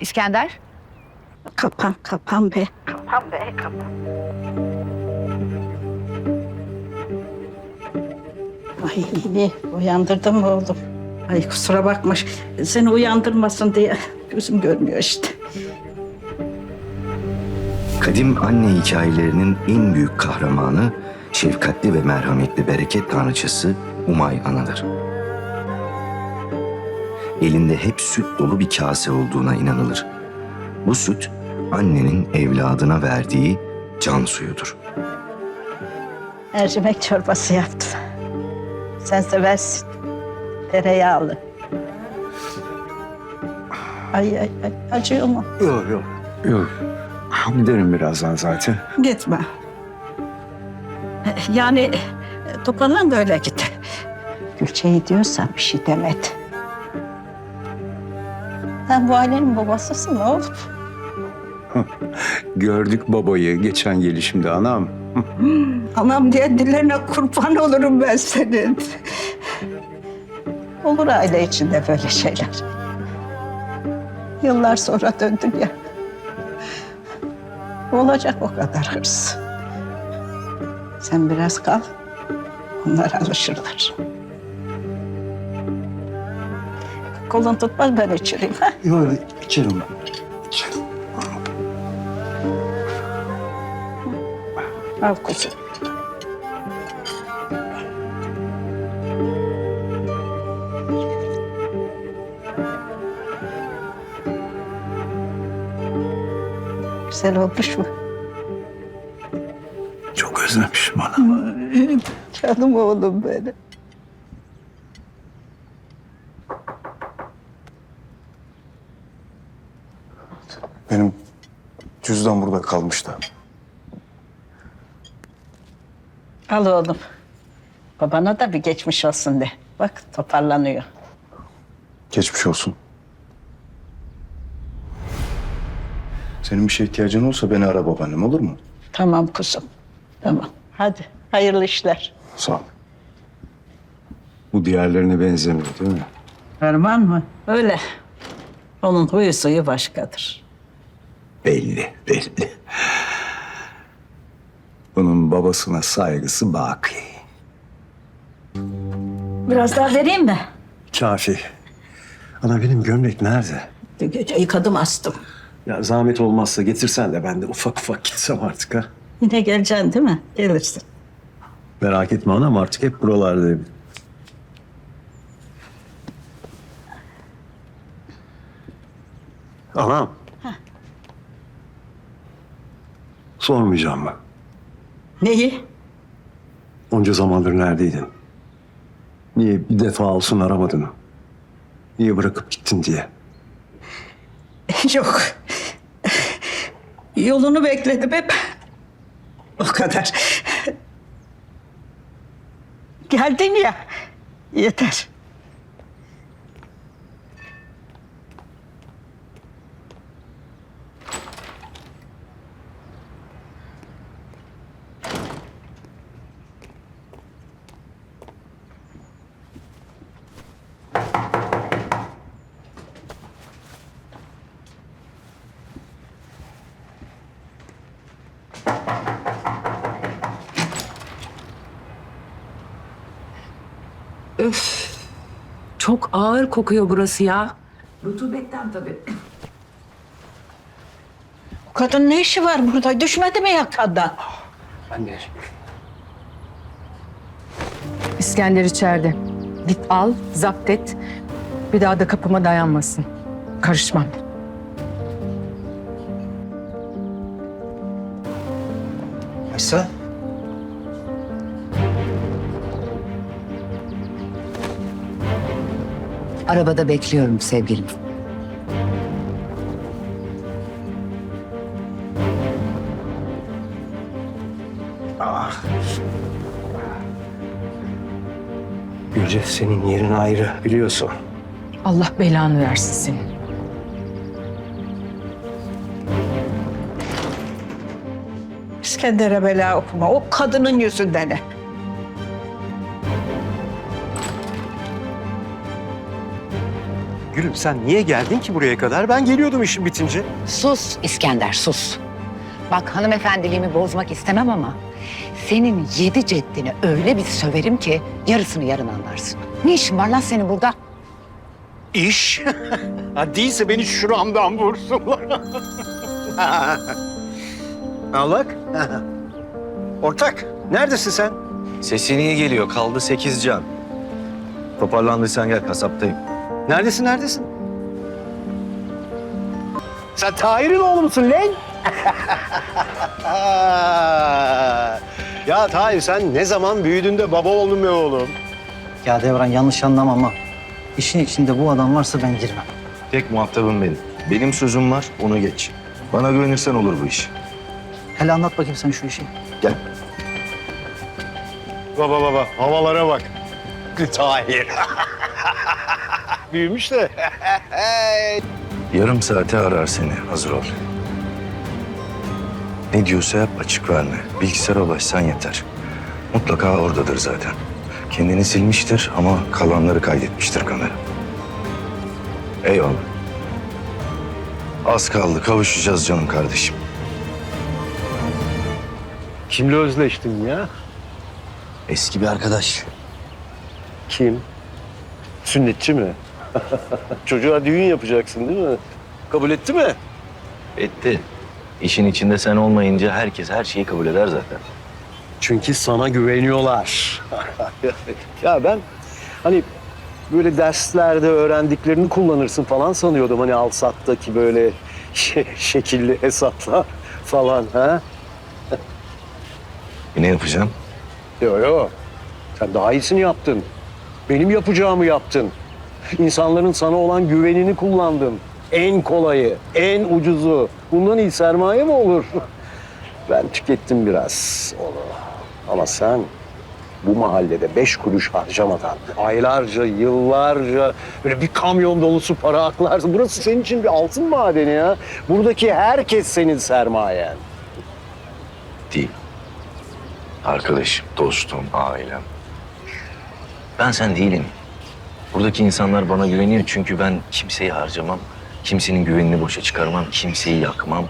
İskender? Kapan kapan be. Kapan be kapan. Ay uyandırdım mı oğlum? Ay kusura bakma seni uyandırmasın diye gözüm görmüyor işte. Kadim anne hikayelerinin en büyük kahramanı şefkatli ve merhametli bereket tanrıçısı Umay Ana'dır. Elinde hep süt dolu bir kase olduğuna inanılır. Bu süt annenin evladına verdiği can suyudur. Mercimek çorbası yaptım. Sen seversin. Tereyağlı. Ay ay ay acıyor mu? Yok yok. Yok. Giderim birazdan zaten. Gitme. Yani toparlan da öyle git. Gülçe'yi diyorsan bir şey demedi. Sen bu ailenin babasısın oğlum. Gördük babayı geçen gelişimde anam. Anam diye dillerine kurban olurum ben senin. Olur aile içinde böyle şeyler. Yıllar sonra döndün ya. Olacak o kadar hırs. Sen biraz kal. Onlar alışırlar. Kolun tutmaz ben içireyim. Yok içerim ben. İçerim. Al kuzum. Güzel olmuş mu? Çok özlemişim anam. Canım oğlum. Benim kalmıştı. Al oğlum. Babana da bir geçmiş olsun de. Bak toparlanıyor. Geçmiş olsun. Senin bir şeye ihtiyacın olsa beni ara babaannem olur mu? Tamam kuzum. Tamam. Hadi hayırlı işler. Sağ ol. Bu diğerlerine benzemiyor değil mi? Erman mı? Öyle. Onun huyu suyu başkadır. Belli, belli. Bunun babasına saygısı baki. Biraz daha vereyim mi? Kafi. Ana benim gömlek nerede? Dün gece yıkadım astım. Ya zahmet olmazsa getirsen de ben de ufak ufak gitsem artık ha. Yine geleceksin değil mi? Gelirsin. Merak etme anam artık hep buralardayım. Anam. Sormayacağım mı? Neyi? Onca zamandır neredeydin? Niye bir defa olsun aramadın? Niye bırakıp gittin diye? Yok. Yolunu bekledim hep. O kadar. Geldin ya. Yeter. Çok ağır kokuyor burası ya. Rutubetten tabii. Bu kadın ne işi var burada? Düşmedi mi yakandan? Anne. İskender içeride. Git al, zapt et. Bir daha da kapıma dayanmasın. Karışmam. Aysa? Arabada bekliyorum sevgilim. Gülce senin yerin ayrı biliyorsun. Allah belanı versin senin. İskender'e bela okuma. O kadının yüzünden. Gülüm sen niye geldin ki buraya kadar? Ben geliyordum işim bitince. Sus İskender sus. Bak hanımefendiliğimi bozmak istemem ama senin yedi ceddini öyle bir söverim ki yarısını yarın anlarsın. Ne işin var lan senin burada? İş? ha değilse beni şuramdan vursunlar. Al bak. Ortak, neredesin sen? Sesi niye geliyor? Kaldı sekiz can. Toparlandıysan gel kasaptayım. Neredesin, neredesin? Sen Tahir'in oğlu musun lan? ya Tahir sen ne zaman büyüdün de baba oldun be oğlum? Ya Devran yanlış anlama ama işin içinde bu adam varsa ben girmem. Tek muhatabım benim. Benim sözüm var, onu geç. Bana güvenirsen olur bu iş. Hele anlat bakayım sen şu işi. Gel. Baba baba, havalara bak. Tahir. Büyümüş de. Yarım saate arar seni. Hazır ol. Ne diyorsa yap açık verme. Bilgisayara ulaşsan yeter. Mutlaka oradadır zaten. Kendini silmiştir ama kalanları kaydetmiştir kamera. Eyvallah. Az kaldı. Kavuşacağız canım kardeşim. Kimle özleştin ya? Eski bir arkadaş. Kim? Sünnetçi mi? Çocuğa düğün yapacaksın değil mi? Kabul etti mi? Etti. İşin içinde sen olmayınca herkes her şeyi kabul eder zaten. Çünkü sana güveniyorlar. ya ben hani böyle derslerde öğrendiklerini kullanırsın falan sanıyordum. Hani Alsat'taki böyle şe- şekilli hesaplar falan ha? E ne yapacağım? Yok yok. Sen daha iyisini yaptın. Benim yapacağımı yaptın. İnsanların sana olan güvenini kullandın. En kolayı, en ucuzu. Bundan iyi sermaye mi olur? Ben tükettim biraz onu. Ama sen bu mahallede beş kuruş harcamadan aylarca, yıllarca böyle bir kamyon dolusu para aklarsın. Burası senin için bir altın madeni ya. Buradaki herkes senin sermayen. Değil. Arkadaşım, dostum, ailem. Ben sen değilim. Buradaki insanlar bana güveniyor çünkü ben kimseyi harcamam. Kimsenin güvenini boşa çıkarmam, kimseyi yakmam.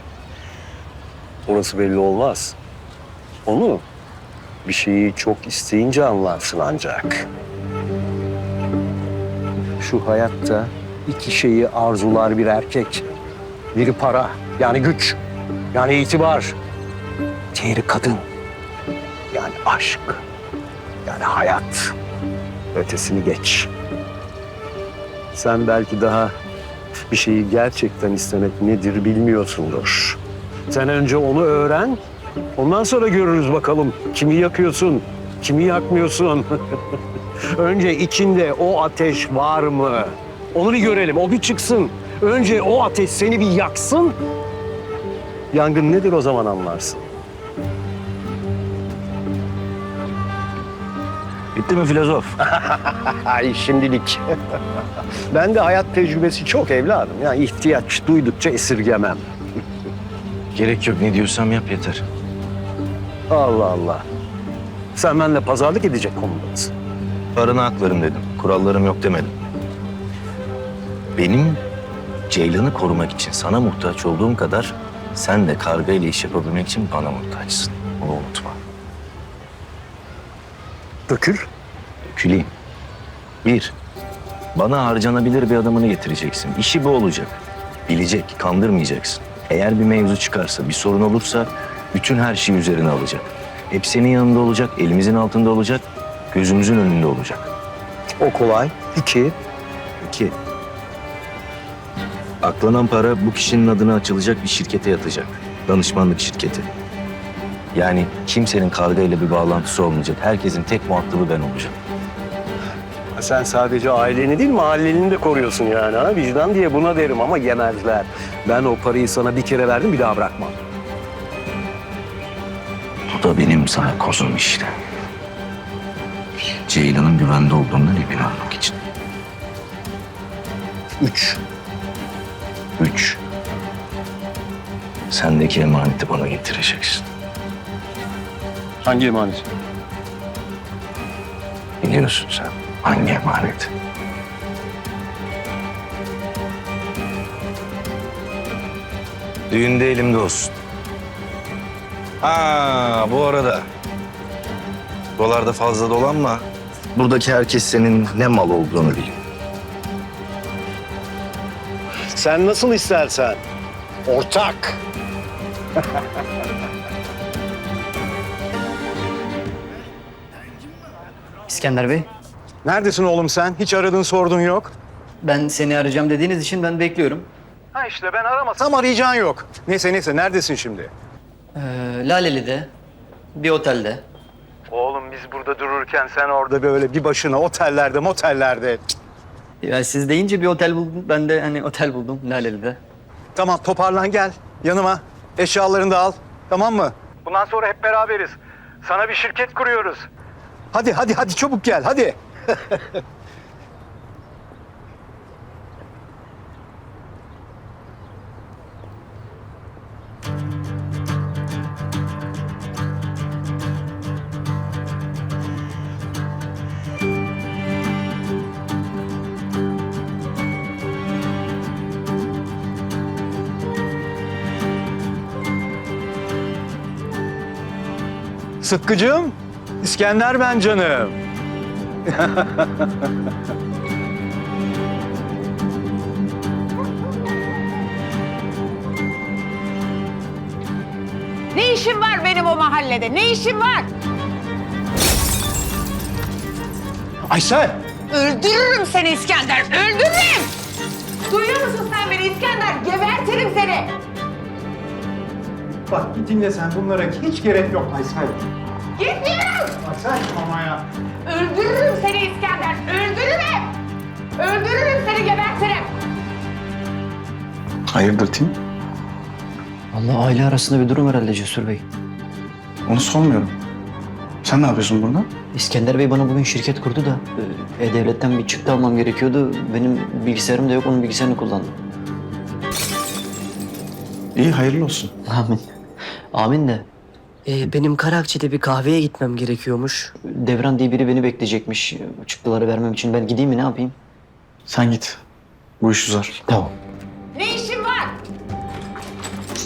Orası belli olmaz. Onu bir şeyi çok isteyince anlarsın ancak. Şu hayatta iki şeyi arzular bir erkek. Biri para, yani güç, yani itibar. Diğeri kadın, yani aşk, yani hayat. Ötesini geç. Sen belki daha bir şeyi gerçekten istemek nedir bilmiyorsundur. Sen önce onu öğren. Ondan sonra görürüz bakalım kimi yakıyorsun, kimi yakmıyorsun. önce içinde o ateş var mı? Onu bir görelim, o bir çıksın. Önce o ateş seni bir yaksın. Yangın nedir o zaman anlarsın. Bitti mi filozof? Ay şimdilik. ben de hayat tecrübesi çok evladım. Yani ihtiyaç duydukça esirgemem. Gerek yok, ne diyorsam yap yeter. Allah Allah. Sen benimle pazarlık edecek konumdasın. Paranı haklarım dedim, kurallarım yok demedim. Benim Ceylan'ı korumak için sana muhtaç olduğum kadar sen de karga ile iş yapabilmek için bana muhtaçsın. Bunu unutma. Dökül. Küleyim. Bir, bana harcanabilir bir adamını getireceksin. İşi bu olacak. Bilecek, kandırmayacaksın. Eğer bir mevzu çıkarsa, bir sorun olursa bütün her şeyi üzerine alacak. Hep senin yanında olacak, elimizin altında olacak, gözümüzün önünde olacak. O kolay. İki. İki, aklanan para bu kişinin adına açılacak bir şirkete yatacak. Danışmanlık şirketi. Yani kimsenin karga ile bir bağlantısı olmayacak. Herkesin tek muhatabı ben olacağım. Sen sadece aileni değil mahalleni de koruyorsun yani ha. Vicdan diye buna derim ama yemezler. Ben o parayı sana bir kere verdim bir daha bırakmam. Bu da benim sana kozum işte. Ceylan'ın güvende olduğundan emin olmak için. Üç. Üç. Sendeki emaneti bana getireceksin. Hangi emanet? Biliyorsun sen hangi emanet? Düğünde elimde olsun. Ha bu arada. Dolarda fazla dolanma. Buradaki herkes senin ne mal olduğunu biliyor. Sen nasıl istersen. Ortak. İskender Bey, Neredesin oğlum sen? Hiç aradın sordun yok. ben seni arayacağım dediğiniz için ben bekliyorum. Ha işte ben aramasam arayacağın yok. Neyse neyse neredesin şimdi? Ee, Laleli'de, bir otelde. Oğlum biz burada dururken sen orada böyle bir başına otellerde motellerde. Ya siz deyince bir otel buldum. Ben de hani otel buldum Laleli'de. Tamam toparlan gel yanıma. Eşyalarını da al. Tamam mı? Bundan sonra hep beraberiz. Sana bir şirket kuruyoruz. Hadi hadi hadi çabuk gel hadi. Sıtkıcığım, İskender ben canım. Ne işin var benim o mahallede? Ne işin var? Aysel! Öldürürüm seni İskender, öldürürüm! Duyuyor musun sen beni İskender? Gebertirim seni! Bak dinle sen bunlara hiç gerek yok Aysel. Gitmiyorum! Aysel ama ya. Öldürürüm seni İskender, öldürürüm! Öldürürüm seni, gebertirim! Hayırdır Tim? Allah aile arasında bir durum herhalde Cesur Bey. Onu sormuyorum. Sen ne yapıyorsun burada? İskender Bey bana bugün şirket kurdu da e, E-Devlet'ten bir çıktı almam gerekiyordu. Benim bilgisayarım da yok, onun bilgisayarını kullandım. İyi hayırlı olsun. Amin. Amin de Ee, benim Karakçı'da bir kahveye gitmem gerekiyormuş. Devran diye biri beni bekleyecekmiş. Çıktıları vermem için ben gideyim mi ne yapayım? Sen git. Bu iş uzar. Tamam. Ne işin var?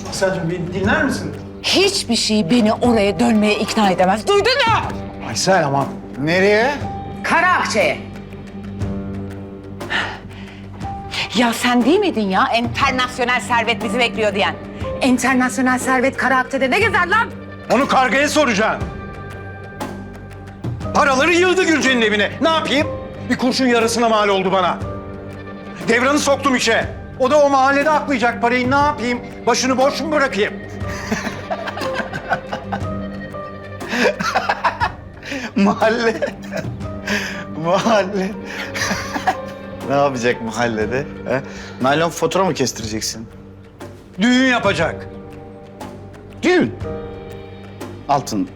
Aysel'cim beni dinler misin? Hiçbir şey beni oraya dönmeye ikna edemez. Duydun mu? Aysel ama. Nereye? Karaakçe'ye. Ya sen değil miydin ya enternasyonel servet bizi bekliyor diyen? Enternasyonel servet Karaakçe'de ne gezer lan? Onu kargaya soracaksın. Paraları yığdı Gülce'nin evine. Ne yapayım? Bir kurşun yarısına mal oldu bana. Devranı soktum işe. O da o mahallede aklayacak parayı. Ne yapayım? Başını boş mu bırakayım? Mahalle. Mahalle. ne yapacak mahallede? He? Naylon fatura mı kestireceksin? Düğün yapacak. Düğün. Altın.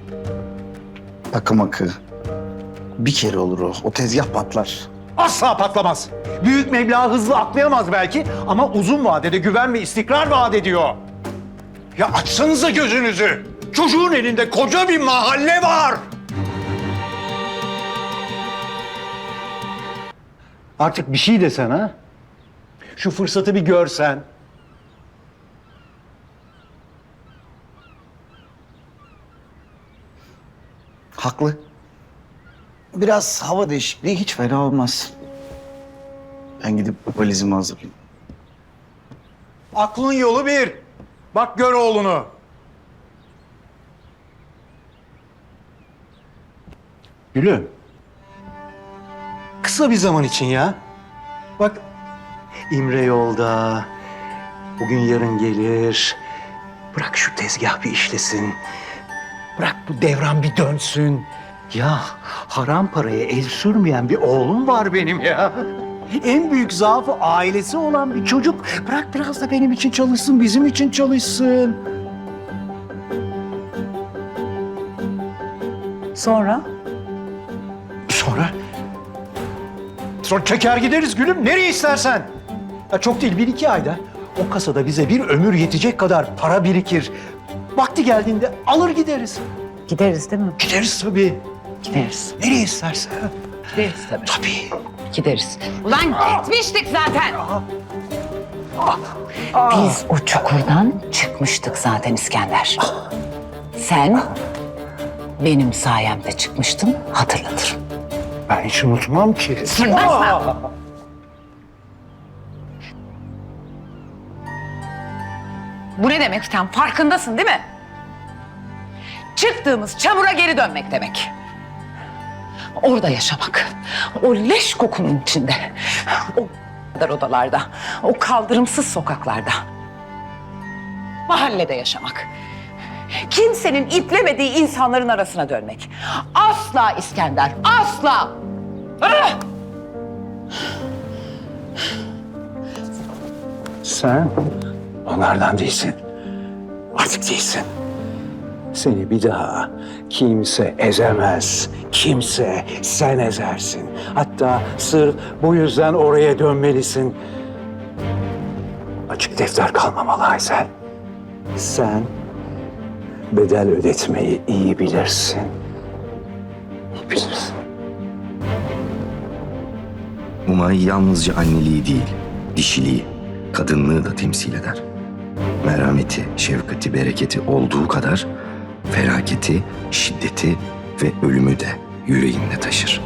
Takı makı. Bir kere olur o. O tezgah patlar. Asla patlamaz. Büyük meblağ hızlı atlayamaz belki ama uzun vadede güven ve istikrar vaat ediyor. Ya açsanıza gözünüzü. Çocuğun elinde koca bir mahalle var. Artık bir şey desen ha. Şu fırsatı bir görsen. Haklı. Biraz hava değişikliği hiç fena olmaz. Ben gidip valizimi hazırlayayım. Aklın yolu bir. Bak gör oğlunu. Gülüm. Kısa bir zaman için ya. Bak İmre yolda. Bugün yarın gelir. Bırak şu tezgah bir işlesin. Bırak bu devran bir dönsün. Ya haram paraya el sürmeyen bir oğlum var benim ya. En büyük zaafı ailesi olan bir çocuk. Bırak biraz da benim için çalışsın, bizim için çalışsın. Sonra? Sonra? Sonra çeker gideriz gülüm. Nereye istersen. Ya çok değil bir iki ayda o kasada bize bir ömür yetecek kadar para birikir. Vakti geldiğinde alır gideriz. Gideriz değil mi? Gideriz tabii. Gideriz. Nereye istersen. Gideriz tabii. Tabii. Gideriz. Ulan gitmiştik zaten. Biz o çukurdan çıkmıştık zaten İskender. Sen benim sayemde çıkmıştın hatırlatırım. Ben hiç unutmam ki. Sırnaşma. Bu ne demek sen farkındasın değil mi? Çıktığımız çamura geri dönmek demek. Orada yaşamak. O leş kokunun içinde. O dar odalarda. O kaldırımsız sokaklarda. Mahallede yaşamak. Kimsenin iplemediği insanların arasına dönmek. Asla İskender, asla! Ah! Sen onlardan değilsin. Artık değilsin. Seni bir daha kimse ezemez. Kimse sen ezersin. Hatta sır bu yüzden oraya dönmelisin. Açık defter kalmamalı Aysel. Sen bedel ödetmeyi iyi bilirsin. İyi bilirsin. Umay yalnızca anneliği değil, dişiliği, kadınlığı da temsil eder. Merhameti, şefkati, bereketi olduğu kadar felaketi, şiddeti ve ölümü de yüreğinde taşır.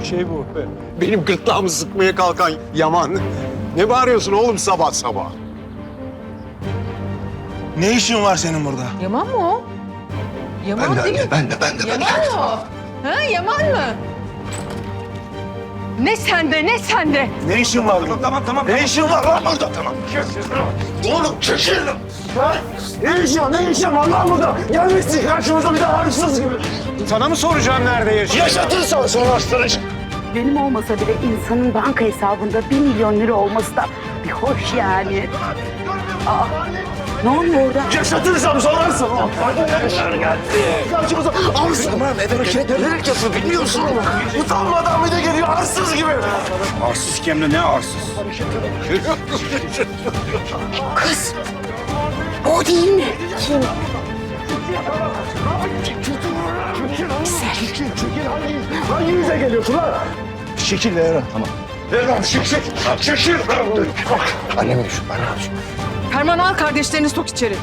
Bu şey bu. Benim gırtlağımı sıkmaya kalkan Yaman. Ne bağırıyorsun oğlum sabah sabah? Ne işin var senin burada? Yaman mı o? Yaman değil mi? ben de, ben de, Yaman mı o? Ha Yaman mı? Ne sende ne sende? Ne işin var burada? Tamam tamam. Ne işin var lan burada? Tamam. Oğlum çekil. Ne işin var? Ne işin var lan burada? Gelmişsin karşımıza bir de hırsız gibi. Sana mı soracağım nerede yaşıyorsun? Yaşatırsan sorarsanız. Benim olmasa bile insanın banka hesabında bir milyon lira olması da bir hoş yani. Aa, ne oluyor orada? Yaşatırsam sorarsın. Karşımıza arsız. Tamam evet. Ederek yapıyor biliyorsun. Utanmadan bir de geliyor arsız gibi. Arsız kim ne arsız? Kız. O değil mi? Kim? Çekil. Hangi, yüze geliyorsun lan? Çekil Eren. Tamam. Eren çekil. Çekil. Anneme düşün, anneme düşün. Ferman al kardeşlerini sok içeri.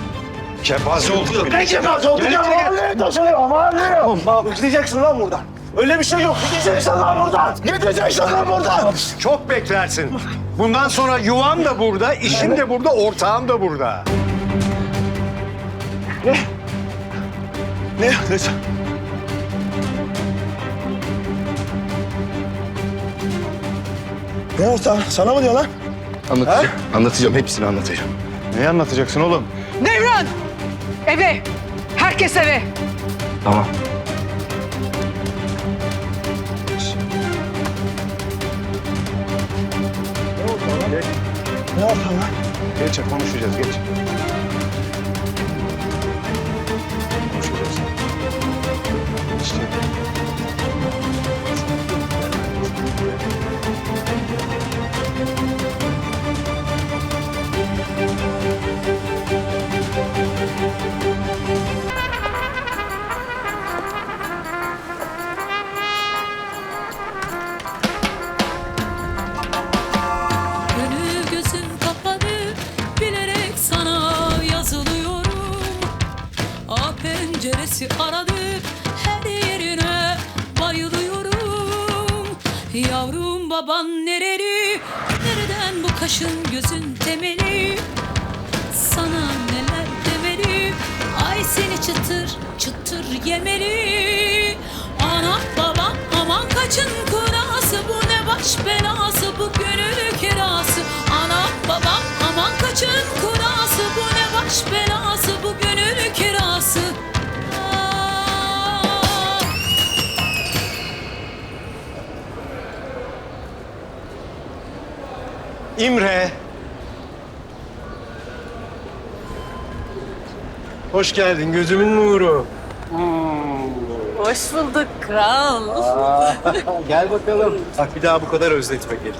Kepaze oldu. Ne cephası oldu ya? Mahalleye taşınıyor, mahalleye. Oğlum gideceksin lan buradan. Öyle bir şey yok. Gideceksin lan buradan. Gideceksin lan buradan. Çok beklersin. Bundan sonra yuvan da burada, işin de burada, ortağım da burada. Ne? Ne? Ne orta? Sana mı diyor lan? Anlatacağım, anlatacağım, hepsini anlatacağım. Ne anlatacaksın oğlum? Devran! Eve! Herkes eve! Tamam. Ne orta lan? Geç konuşacağız, geç. İmre. Hoş geldin gözümün nuru. Hoş bulduk kral. Gel bakalım. Bak bir daha bu kadar özletme gelin.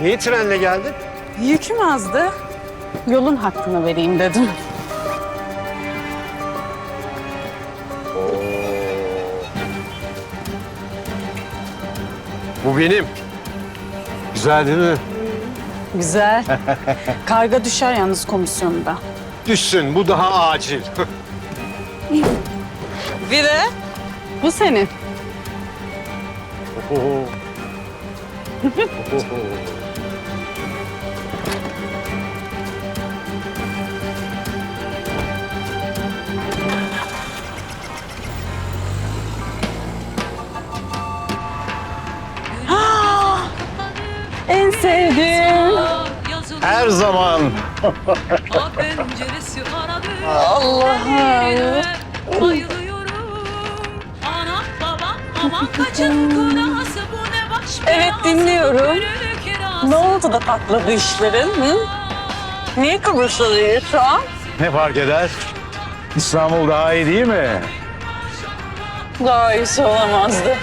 Niye trenle geldin? Yüküm azdı. Yolun hakkını vereyim dedim. Bu benim. Güzel değil mi? Güzel. Karga düşer yalnız komisyonda. Düşsün bu daha acil. Bir de bu senin. En sevdiğim. Her zaman. Allah'ım. Bayılıyorum. Anam babam aman kaçın kınası bu ne baş Evet, dinliyorum. Ne oldu da patladı işlerin? Hı? Niye değil şu an? Ne fark eder? İstanbul daha iyi değil mi? Daha iyisi olamazdı.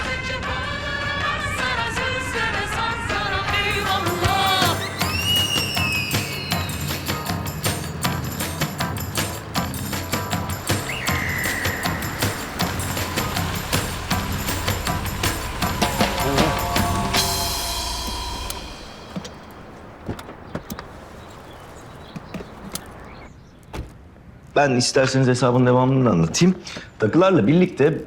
Ben isterseniz hesabın devamını anlatayım. Takılarla birlikte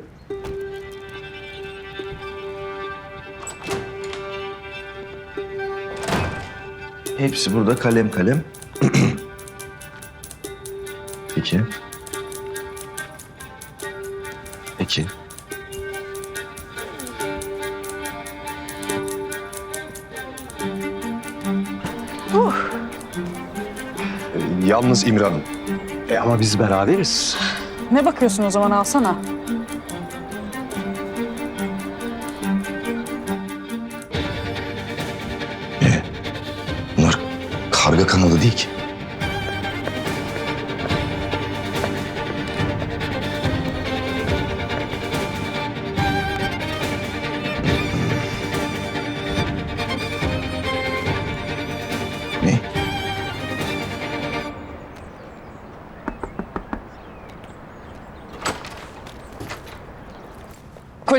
Hepsi burada kalem kalem. Peki. Peki. Yalnız İmran. E ama biz beraberiz. Ne bakıyorsun o zaman alsana. Bunlar karga kanalı değil ki.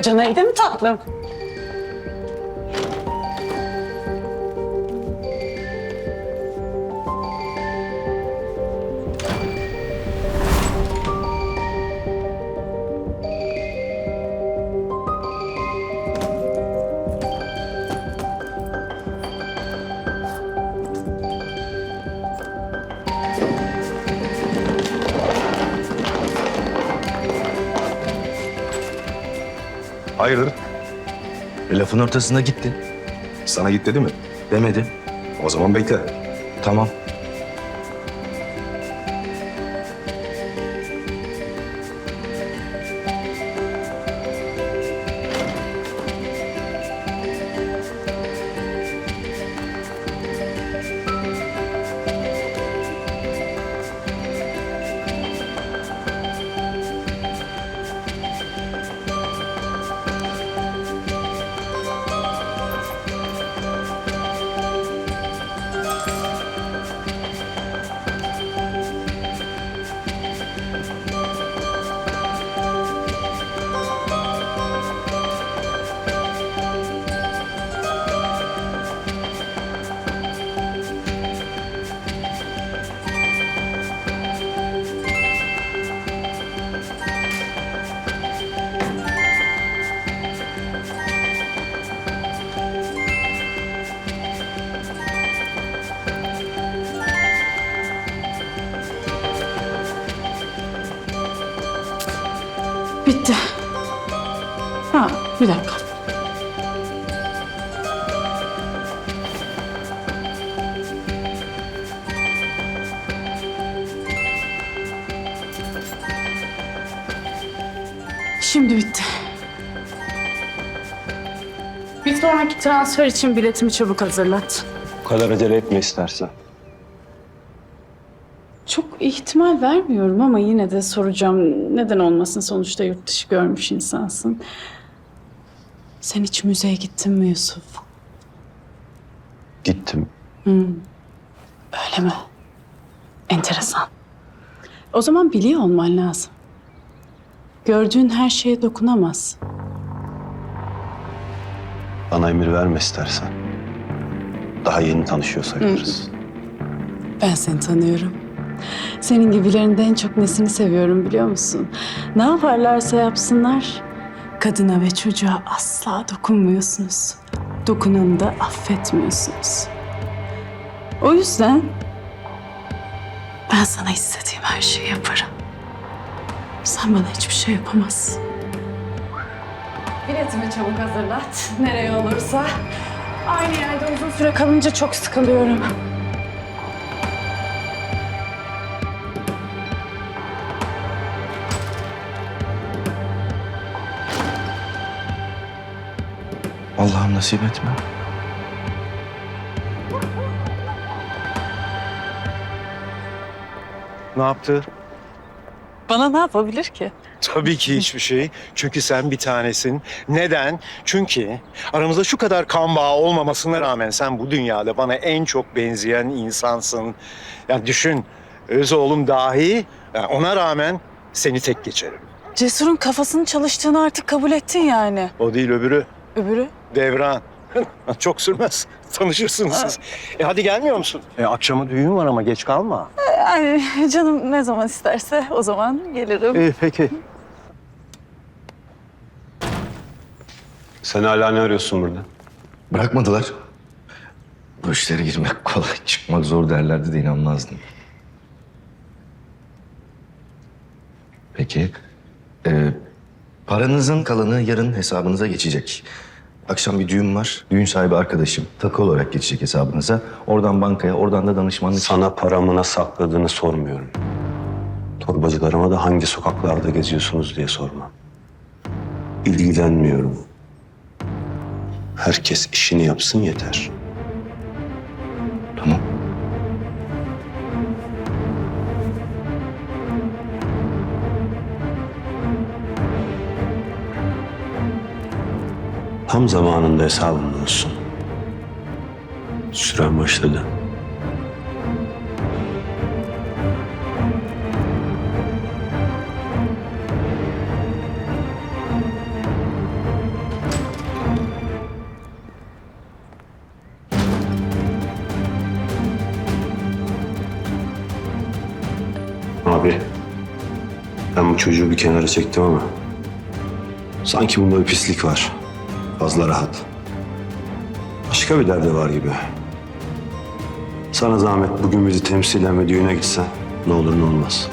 Kocan evde mi tatlım? Hayırdır? E, lafın ortasında gitti. Sana git dedi mi? Demedi. O zaman bekle. Tamam. Transfer için biletimi çabuk hazırlat. Bu kadar acele etme istersen. Çok ihtimal vermiyorum ama yine de soracağım. Neden olmasın sonuçta yurt dışı görmüş insansın. Sen hiç müzeye gittin mi Yusuf? Gittim. Öyle mi? Enteresan. O zaman biliyor olman lazım. Gördüğün her şeye dokunamaz. Bana emir verme istersen. Daha yeni tanışıyor sayılırız. Ben seni tanıyorum. Senin gibilerin de en çok nesini seviyorum biliyor musun? Ne yaparlarsa yapsınlar, kadına ve çocuğa asla dokunmuyorsunuz. Dokunanı da affetmiyorsunuz. O yüzden ben sana istediğim her şeyi yaparım. Sen bana hiçbir şey yapamazsın. Biletimi çabuk hazırlat. Nereye olursa. Aynı yerde uzun süre kalınca çok sıkılıyorum. Allah'ım nasip etme. Ne yaptı? Bana ne yapabilir ki? Tabii ki hiçbir şey. Çünkü sen bir tanesin. Neden? Çünkü aramızda şu kadar kan bağı olmamasına rağmen sen bu dünyada bana en çok benzeyen insansın. Yani düşün, öz oğlum dahi yani ona rağmen seni tek geçerim. Cesur'un kafasının çalıştığını artık kabul ettin yani. O değil öbürü, Öbürü? Devran. çok sürmez. Tanışırsınız siz. E hadi gelmiyor musun? E akşama düğün var ama geç kalma. Yani canım ne zaman isterse o zaman gelirim. İyi peki. Sen hala ne arıyorsun burada? Bırakmadılar. Bu işlere girmek kolay, çıkmak zor derlerdi de inanmazdım. Peki. Ee, paranızın kalanı yarın hesabınıza geçecek. Akşam bir düğün var. Düğün sahibi arkadaşım takı olarak geçecek hesabınıza. Oradan bankaya, oradan da danışmanlık. Sana paramı sakladığını sormuyorum. Torbacılarıma da hangi sokaklarda geziyorsunuz diye sorma. İlgilenmiyorum. Herkes işini yapsın yeter. Tamam. Tam zamanında hesabın olsun. Süren başladı. Çocuğu bir kenara çektim ama sanki bunda bir pislik var. Fazla rahat. Başka bir derdi var gibi. Sana zahmet bugün bizi temsilen ve düğüne gitsen ne olur ne olmaz.